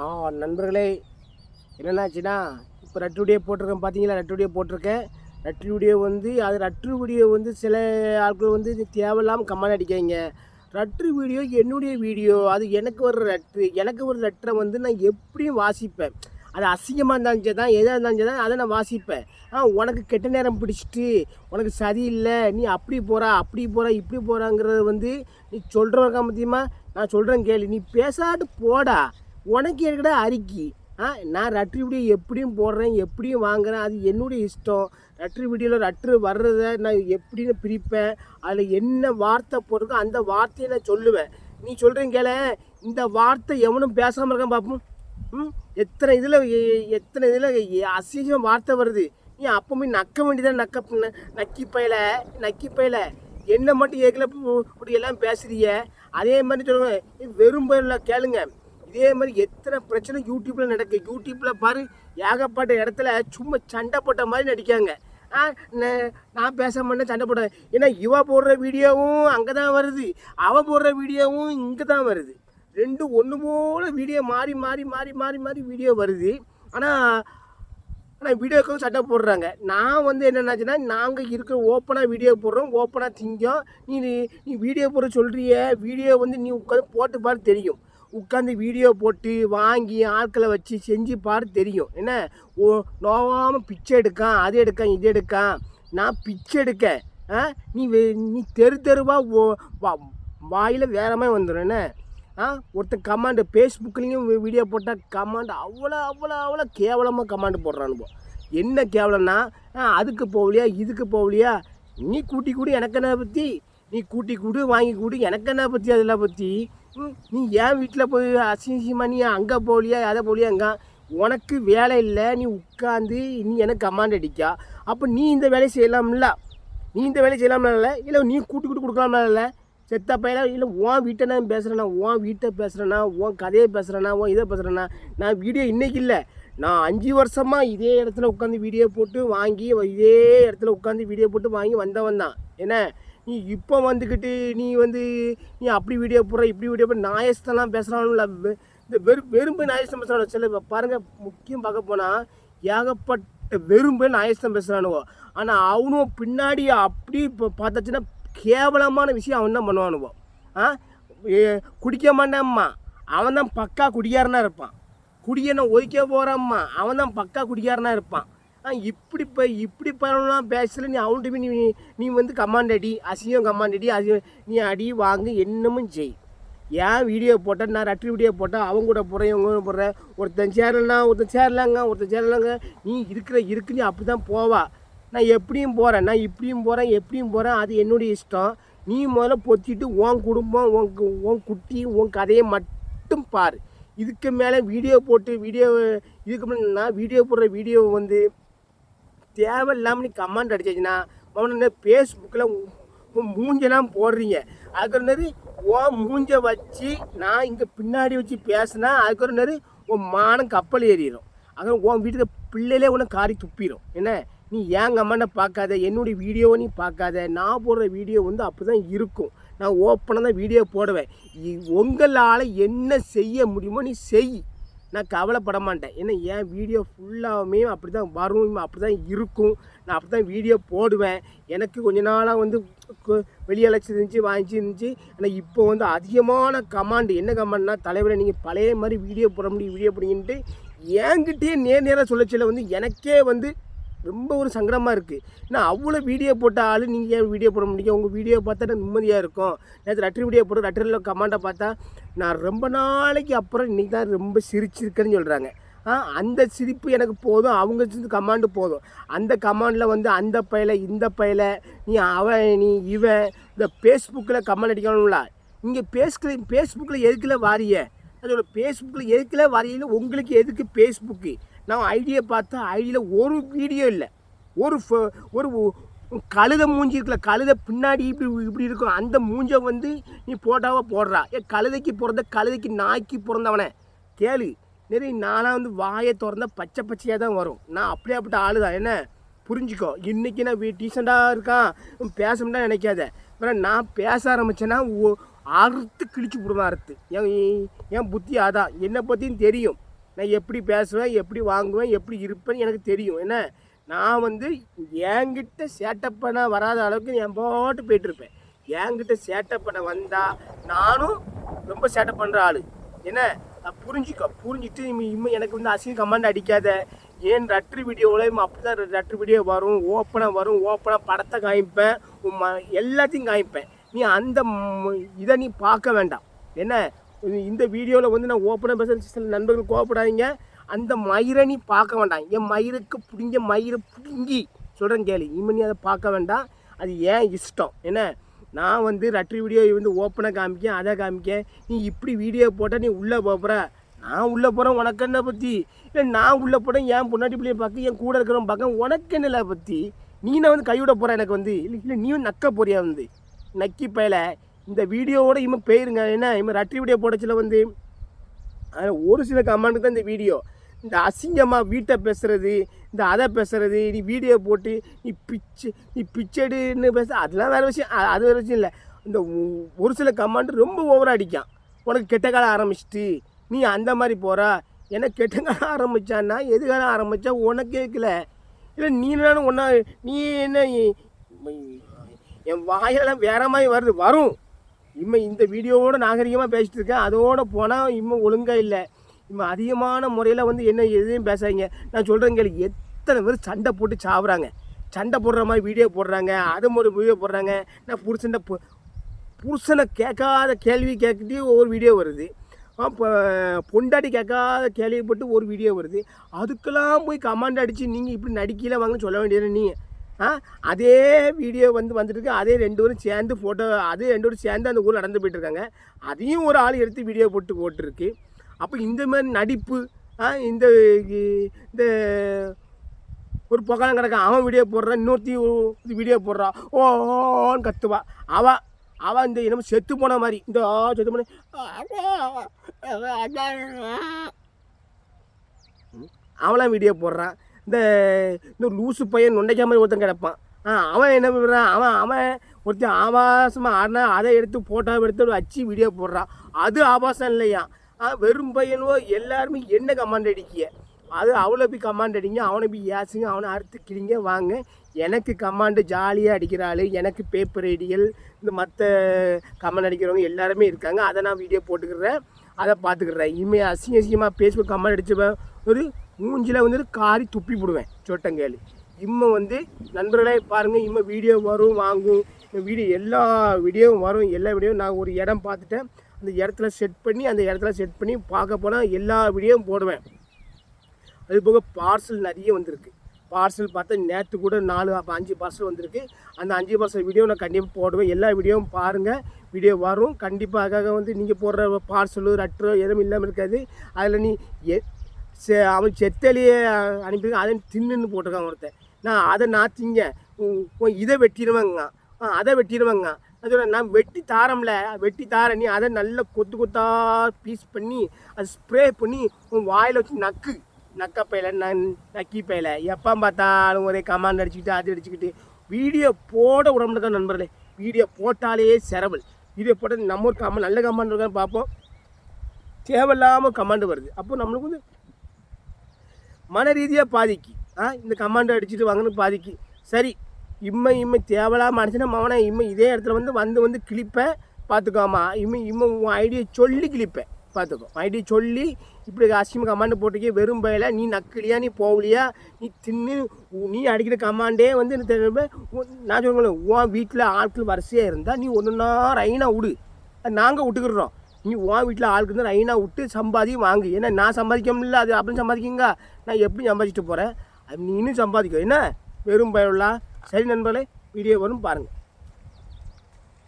ஆ நண்பர்களே என்னென்னாச்சுன்னா இப்போ ரட்டு வீடியோ போட்டிருக்கேன் பார்த்தீங்களா ரட்டு வீடியோ போட்டிருக்கேன். ரட்டு வீடியோ வந்து அது ரட்டு வீடியோ வந்து சில ஆட்கள் வந்து தேவையில்லாமல் கமெண்ட் அடிக்காங்க ரட்டு வீடியோ என்னுடைய வீடியோ அது எனக்கு ஒரு லெட்ரு எனக்கு ஒரு லெட்டரை வந்து நான் எப்படியும் வாசிப்பேன். அது அசிங்கமாக இருந்தாலும் சரி தான் எதாக இருந்தாலும் சரி தான் அதை நான் வாசிப்பேன். ஆ உனக்கு கெட்ட நேரம் பிடிச்சிட்டு உனக்கு சரியில்லை நீ அப்படி போகிறா அப்படி போகிறா இப்படி போகிறாங்கிறது வந்து நீ சொல்கிறவங்க மத்தியமாக நான் சொல்கிறேன் கேள்வி நீ பேசாட்டு போடா. உனக்கு ஏற்கனவே அறிக்கை. ஆ நான் ரட்ரி வீடியோ எப்படியும் போடுறேன் எப்படியும் வாங்குகிறேன் அது என்னுடைய இஷ்டம். ரட்ரி வீடியோவில் ரட்ரு வர்றதை நான் எப்படின்னு பிரிப்பேன். அதில் என்ன வார்த்தை போட்டிருக்கோ அந்த வார்த்தையை நான் சொல்லுவேன். நீ சொல்கிறேன் கேள இந்த வார்த்தை எவனும் பேசாமல் இருக்கான் பார்ப்போம் ம் எத்தனை இதில் எத்தனை இதில் அசிங்கம் வார்த்தை வருது. நீ அப்பவுமே நக்க வேண்டியதான் நக்க நக்கி பயில நக்கி பயில. என்ன மட்டும் ஏற்கனவே இப்படி எல்லாம் பேசுறீங்க அதே மாதிரி சொல்லுங்க நீ வெறும் பயிரில் கேளுங்க. இதே மாதிரி எத்தனை பிரச்சனை யூடியூப்பில் நடக்கு. யூடியூப்பில் பாரு ஏகப்பட்ட இடத்துல சும்மா சண்டை போட்ட மாதிரி நடிக்காங்க. நான் பேச மாட்டேன் சண்டை போட ஏன்னா இவ போடுற வீடியோவும் அங்கே தான் வருது. அவன் போடுற வீடியோவும் இங்கே தான் வருது. ரெண்டு ஒன்று போல் வீடியோ மாறி மாறி மாறி மாறி மாறி வீடியோ வருது. ஆனால் ஆனால் வீடியோக்கும் சட்டை போடுறாங்க. நான் வந்து என்னென்னாச்சுன்னா நாங்கள் இருக்கிற ஓப்பனாக வீடியோ போடுறோம் ஓப்பனாக திங்கும் நீ நீ வீடியோ போட சொல்கிறிய வீடியோ வந்து நீ உட்காந்து போட்டு பாரு தெரியும். உட்காந்து வீடியோ போட்டு வாங்கி ஆட்களை வச்சு செஞ்சு பாரு தெரியும். என்ன? ஓ நோவாமல் பிச்சை எடுக்கான் அது எடுக்கான் இது எடுக்கான். நான் பிச்சை எடுக்க ஆ? நீ நீ தெரு தெருவாக ஓ வா வாயில் வேற மாதிரி வந்துடும் என்ன? ஆ? ஒருத்தன் கமாண்டு ஃபேஸ்புக்லேயும் வீடியோ போட்டால் கமாண்டு அவ்வளோ அவ்வளோ அவ்வளோ கேவலமாக கமாண்டு போடுறானுப்போ என்ன கேவலம்னா அதுக்கு போகலையா இதுக்கு போகலையா? நீ கூட்டி கூடி எனக்கு என்ன பற்றி நீ கூட்டி கூடு வாங்கி கூடு எனக்கு என்ன பற்றி அதெல்லாம் பற்றி நீ ஏன் வீட்டில் போய் அசிங்கமா நீ அங்கே போலியா அதை போலியா எங்க உனக்கு வேலை இல்லை நீ உட்காந்து நீ எனக்கு கமாண்ட் அடிக்கா? அப்போ நீ இந்த வேலையை செய்யலாம்ல? நீ இந்த வேலையை செய்யலாம்ல? இல்லை நீ கூட்டு கூட்டு கொடுக்கலாம்ல? செத்த பையனா? இல்லை உன் வீட்டை நான் பேசுகிறேன்னா உன் வீட்டை பேசுகிறேன்னா உன் கதையை பேசுகிறேன்னா உன் இதை பேசுகிறேன்னா நான் வீடியோ இன்றைக்கி இல்லை. நான் அஞ்சு வருஷமாக இதே இடத்துல உட்காந்து வீடியோ போட்டு வாங்கி இதே இடத்துல உட்காந்து வீடியோ போட்டு வாங்கி வந்தவன் தான். என்ன? நீ இப்போ வந்துக்கிட்டு நீ வந்து நீ அப்படி வீடியோ போடுற இப்படி வீடியோ போடுற நாயஸ்தெல்லாம் பேசுகிறான்ல இந்த வெறும் வெறும்பு நாயஸ்தம் பேசுகிறான் சில பாருங்கள் முக்கியம் பார்க்க போனால் ஏகப்பட்ட வெறும்பு நாயஸ்தம் பேசுகிறானுவோ ஆனால் அவனும் பின்னாடி அப்படி இப்போ பார்த்தாச்சுன்னா கேவலமான விஷயம் அவன் தான் பண்ணுவானுவோ ஆ? ஏ, குடிக்க மாட்டான்மா அவன் தான் பக்கா குடியாரனாக இருப்பான். குடியனை ஒதுக்க போகிறாம்மா அவன் தான் பக்கா குடியாரனாக இருப்பான். ஆ இப்படி இப்போ இப்படி பண்ணலாம் பேசல. நீ அவன்கிட்ட போய் நீ நீ வந்து கமாண்ட் அடி அசிங்கம் கமாண்ட் அடி அசிங்கம் நீ அடி வாங்கு என்னமும் செய். ஏன் வீடியோ போட்டேன் நான் ரட்ரி வீடியோ போட்டேன் அவங்க கூட போகிறேன் இவங்க கூட போடுறேன். ஒருத்தன் சேரலாம் ஒருத்தன் சேரலாங்க ஒருத்தன் சேரலாங்க. நீ இருக்கிற இருக்கு நீ அப்படி தான் போவா. நான் எப்படியும் போகிறேன் நான் இப்படியும் போகிறேன் எப்படியும் போகிறேன் அது என்னுடைய இஷ்டம். நீ முதல்ல பொத்திட்டு உன் குடும்பம் உன் கு- உன் குட்டி உன் கதையை மட்டும் பாரு. இதுக்கு மேலே வீடியோ போட்டு வீடியோ இதுக்கு முன்னாடி நான் வீடியோ போடுற வீடியோ வந்து தேவையில்லாமல் நீ கமெண்ட் அடிச்சிச்சுன்னா அவனு ஃபேஸ்புக்கில் மூஞ்செல்லாம் போடுறீங்க. அதுக்கு ஒரு ஓ மூஞ்ச வச்சு நான் இங்கே பின்னாடி வச்சு பேசினா அதுக்கு ஒரு உன் மானம் கப்பல் ஏறிடும் அதான் உன் வீட்டுக்கு பிள்ளையிலே உன்னை காரி துப்பிடும் என்ன? நீ ஏன் கமெண்ட்டை பார்க்காத என்னுடைய வீடியோவை நீ பார்க்காத. நான் போடுற வீடியோ வந்து அப்படி தான் இருக்கும். நான் ஓப்பனாக தான் வீடியோ போடுவேன். உங்களால் என்ன செய்ய முடியுமோ நீ செய். நான் கவலைப்பட மாட்டேன் ஏன்னா என் வீடியோ ஃபுல்லாகவுமே அப்படி தான் வரும் அப்படி தான் இருக்கும். நான் அப்படி தான் வீடியோ போடுவேன். எனக்கு கொஞ்ச நாளாக வந்து கு- வெளியழைச்சி இருந்துச்சு வாங்கிச்சு இருந்துச்சு. ஆனால் இப்போ வந்து அதிகமான கமாண்டு என்ன கமாண்ட்னா தலைவரை நீங்கள் பழைய மாதிரி வீடியோ போட முடியும் வீடியோ போடுங்கன்ட்டு என்கிட்டயே நேர் நேராக சொல்லச்சில வந்து எனக்கே வந்து ரொம்ப ஒரு சங்கடமாக இருக்குது நான் அவ்வளோ வீடியோ போட்ட ஆள் நீங்கள் ஏன் வீடியோ போட முடியும் உங்கள் வீடியோ பார்த்தா நிம்மதியாக இருக்கும். நேற்று ரட்டர் வீடியோ போட்டு ரட்டரில் கமாண்டை பார்த்தா நான் ரொம்ப நாளைக்கு அப்புறம் இன்றைக்கி தான் ரொம்ப சிரிச்சிருக்கேன்னு சொல்கிறாங்க ஆ அந்த சிரிப்பு எனக்கு போதும். அவங்க கமாண்டு போதும். அந்த கமாண்டில் வந்து அந்த பயலை இந்த பயலை நீ அவன் நீ இவன் இந்த ஃபேஸ்புக்கில் கமெண்ட் அடிக்கணும்ல. இங்கே பேஸ்க்கு ஃபேஸ்புக்கில் எதுக்குல வாரிய? அதோட ஃபேஸ்புக்கில் எதுக்குல வாரியில உங்களுக்கு எதுக்கு ஃபேஸ்புக்கு நான் ஐடியை பார்த்தா ஐடியில் ஒரு வீடியோ இல்லை. ஒரு ஃப- ஒரு கழுத மூஞ்சி இருக்குல்ல கழுத பின்னாடி இப்படி இப்படி இருக்கும். அந்த மூஞ்சை வந்து நீ போட்டாவா போடுறா. ஏ கழுதைக்கு பிறந்த கழுதைக்கு நாய்க்கு பிறந்தவனே. கேளு. நிறைய நானாக வந்து வாயை திறந்தா பச்சை பச்சையாக தான் வரும். நான் அப்படியாப்பட்ட ஆளு தான் என்ன? புரிஞ்சுக்கோ. இன்றைக்கி நான் டீசெண்டாக இருக்கான். பேசணும்னா நினைக்காத. அப்புறம் நான் பேச ஆரம்பித்தேன்னா அறுத்து கிழிச்சு விடுவேன் அறுத்து. என் என் புத்தி அதான். என்னை பற்றியும் தெரியும். நான் எப்படி பேசுவேன் எப்படி வாங்குவேன் எப்படி இருப்பேன்னு எனக்கு தெரியும். என்ன? நான் வந்து என்கிட்ட சேட்டப் பண்ண வராத அளவுக்கு என் போட்டு போயிட்டுருப்பேன். என்கிட்ட சேட்டப் பண்ண வந்தால் நானும் ரொம்ப சேட்டப் பண்ணுற ஆள். என்ன? புரிஞ்சுக்கோ புரிஞ்சுட்டு இம்மை எனக்கு வந்து அசிங்க கமாண்ட் அடிக்காத. ஏன் ரட்ரு வீடியோவில் அப்படி தான் ரட்ரு வீடியோ வரும் ஓப்பனாக வரும் ஓப்பனாக படத்தை காமிப்பேன் உன் ம எல்லாத்தையும் காமிப்பேன். நீ அந்த இதை நீ பார்க்க வேண்டாம். என்ன? இந்த வீடியோவில் வந்து நான் ஓப்பனாக பேச சில நண்பர்கள் கோவப்படாதீங்க. அந்த மயிரை நீ பார்க்க வேண்டாம். என் மயிருக்கு பிடிங்க மயிரை பிடுங்கி சொல்கிறேன் கேளு. இனிமே நீ அதை பார்க்க வேண்டாம். அது ஏன் இஷ்டம்? என்ன? நான் வந்து ரட்ரி வீடியோ வந்து ஓப்பனாக காமிக்க அதை காமிக்க நீ இப்படி வீடியோ போட்டால் நீ உள்ளே போகிற நான் உள்ளே போகிறேன் உனக்கு என்ன பற்றி இல்லை நான் உள்ளே போகிறேன் என் பொண்டாட்டி பிள்ளைய பார்க்க என் கூட இருக்கிறவன் பார்க்க உனக்கு என்ன பற்றி நீ நான் வந்து கைவிட போகிற எனக்கு வந்து? இல்லை இல்லை நீயும் நக்க போறியா வந்து? நக்கி பயல. இந்த வீடியோவோட இவன் போயிருங்க. என்ன இவன் ரட்டி வீடியோ போடச்சில் வந்து. ஒரு சில கமெண்ட்டுக்கு தான் இந்த வீடியோ. இந்த அசிங்கமாக வீட்டை பேசுகிறது இந்த அதை பேசுகிறது நீ வீடியோ போட்டு நீ பிச்சு நீ பிச்சடின்னு பேச அதெல்லாம் வேறு விஷயம். அது வேறு விஷயம் இல்லை. இந்த ஒரு சில கமெண்ட் ரொம்ப ஓவராக அடிக்கான். உனக்கு கெட்ட காலம் ஆரம்பிச்சிட்டு நீ அந்த மாதிரி போகிறா ஏன்னா கெட்ட காலம் ஆரம்பிச்சான்னா எது காலம் ஆரம்பிச்சா உனக்கு கேட்கல. இல்லை நீ என்னன்னு ஒன்றா நீ என்ன என் வாயெல்லாம் வேற மாதிரி வருது. வரும். இம்மை இந்த வீடியோவோட நாகரிகமாக பேசிட்டு இருக்கேன். அதோட போனால் இன்னும் ஒழுங்காக இல்லை. இம்ம அதிகமான முறையில் வந்து என்ன எதையும் பேசாதீங்க. நான் சொல்கிறேங்க எத்தனை பேர் சண்டை போட்டு சாப்பிட்றாங்க சண்டை போடுற மாதிரி வீடியோ போடுறாங்க. அது ஒரு வீடியோ போடுறாங்க. நான் புருஷன்ட புருஷனை கேட்காத கேள்வி கேட்கிட்டே ஒரு வீடியோ வருது. இப்போ பொண்டாட்டி கேட்காத கேள்விப்பட்டு ஒரு வீடியோ வருது. அதுக்கெல்லாம் போய் கமாண்ட் அடித்து நீங்கள் இப்படி நடிக்கல வாங்கன்னு சொல்ல வேண்டியது நீங்கள் அதே வீடியோ வந்து வந்துட்டு அதே ரெண்டு பேரும் சேர்ந்து ஃபோட்டோ அதே ரெண்டு பேரும் சேர்ந்து அந்த ஊரில் நடந்து போயிட்டுருக்காங்க அதையும் ஒரு ஆள் எடுத்து வீடியோ போட்டு போட்டிருக்கு அப்போ இந்த மாதிரி நடிப்பு ஆ இந்த இந்த ஒரு புகழம் கிடக்க அவன் வீடியோ போடுறான் இன்னொருத்தி இது வீடியோ போடுறா ஓ ஓன்னு கத்துவா அவள் அவள் இந்த என்னமோ செத்து போன மாதிரி இந்த செத்து போன அவளாம் வீடியோ போடுறான் இந்த இந்த லூசு பையன் நொண்டைக்கா மாதிரி ஒருத்தன் கிடப்பான். ஆ அவன் என்ன பண்ணுறான் அவன் அவன் ஒருத்தன் ஆபாசமாக ஆடினா அதை எடுத்து ஃபோட்டோ எடுத்து வச்சு வீடியோ போடுறான் அது ஆபாசம் இல்லையா? வெறும் பையனோ எல்லாருமே என்ன கமாண்ட் அடிக்கிய? அது அவளை போய் கமாண்ட் அடிங்க அவனை போய் ஏசுங்க அவனை அறுத்து கிழிங்க வாங்க. எனக்கு கமாண்டு ஜாலியாக அடிக்கிறாள் எனக்கு பேப்பர் ஐடிகள் இந்த மற்ற கமெண்ட் அடிக்கிறவங்க எல்லாருமே இருக்காங்க. அதை நான் வீடியோ போட்டுக்கிறேன். அதை பார்த்துக்கிறேன். இனிமேல் அசிங்க அசிங்கமாக பேஸ்புக் கமெண்ட் அடிச்சவன் ஒரு மூஞ்சில் வந்து காரி துப்பி போடுவேன் சொட்டங்கேளு இம்மை வந்து நண்பர்களே பாருங்கள் இம்மை வீடியோ வரும் வாங்கும். வீடியோ எல்லா வீடியோவும் வரும் எல்லா வீடியோவும் நான் ஒரு இடம் பார்த்துட்டேன். அந்த இடத்துல செட் பண்ணி அந்த இடத்துல செட் பண்ணி பார்க்க போனால் எல்லா வீடியோவும் போடுவேன். அது போக பார்சல் நிறைய வந்திருக்கு. பார்சல் பார்த்தா நேற்று கூட நாலு அப்போ அஞ்சு பார்சல் வந்திருக்கு. அந்த அஞ்சு பார்சல் வீடியோ நான் கண்டிப்பாக போடுவேன். எல்லா வீடியோவும் பாருங்கள் வீடியோ வரும். கண்டிப்பாக வந்து நீங்கள் போடுற பார்சலு ரட்டரோ எதுவும் இல்லாமல் இருக்காது. அதில் நீ எ செ- அவன் செத்தலையே அனுப்பி அதை தின்னுன்னு போட்டிருக்கான் ஒருத்தன். நான் அதை நான் திங்க இதை வெட்டிடுவேங்க ஆ அதை வெட்டிடுவேங்க அது நான் வெட்டி தாரம்ல வெட்டி தார நீ அதை நல்லா கொத்து கொத்தா பீஸ் பண்ணி அதை ஸ்ப்ரே பண்ணி உன் வாயில் வச்சு நக்கு. நக்க பையில நன் நக்கி பையில. எப்போ பார்த்தாலும் ஒரே கமாண்ட் அடிச்சுக்கிட்டு அது அடிச்சுக்கிட்டு. வீடியோ போட விடமுடிக்கா நண்பர்களே. வீடியோ போட்டாலே செரவல். வீடியோ போட்டால் நம்ம ஒரு கமெண்ட் நல்ல கமெண்ட் இருக்கான்னு பார்ப்போம். தேவையில்லாமல் கமாண்டு வருது. அப்போ நம்மளுக்கு வந்து மன ரீதியாக பாதிக்கு. ஆ இந்த கமாண்டை அடிச்சுட்டு வாங்கன்னு பாதிக்கு. சரி இம்மை இம்மை தேவலாக அடிச்சுன்னா மவனை இம்மை இதே இடத்துல வந்து வந்து வந்து கிளிப்பேன் பார்த்துக்கோமா இம்மை இம்மை உன் ஐடியை சொல்லி கிளிப்பேன் பார்த்துக்கோ ஐடியை சொல்லி இப்படி அசிமா கமாண்டு போட்டுக்கே வெறும் பயில நீ நக்கலியா நீ போகலையா நீ தின்னு உ- நீ அடிக்கிற கமாண்டே வந்து எனக்கு தெரியும்? நான் சொல்லுங்களேன் உன் வீட்டில் ஆட்கள் வரிசையாக இருந்தால் நீ ஒன்றுனா ரைனா விடு நாங்கள் விட்டுக்கிடுறோம். நீ உன் வீட்டில் ஆளுக்கு இருந்தால் ரைனா விட்டு சம்பாதி வாங்கு. ஏன்னா நான் சம்பாதிக்க முடியல அது அப்படின்னு சம்பாதிக்கிங்க. நான் எப்படி சம்பாதிச்சுட்டு போகிறேன் அது இன்னும் சம்பாதிக்கும் என்ன? வெறும் பயனுள்ளா சரி நண்பர்களே வீடியோ வரும் பாருங்கள்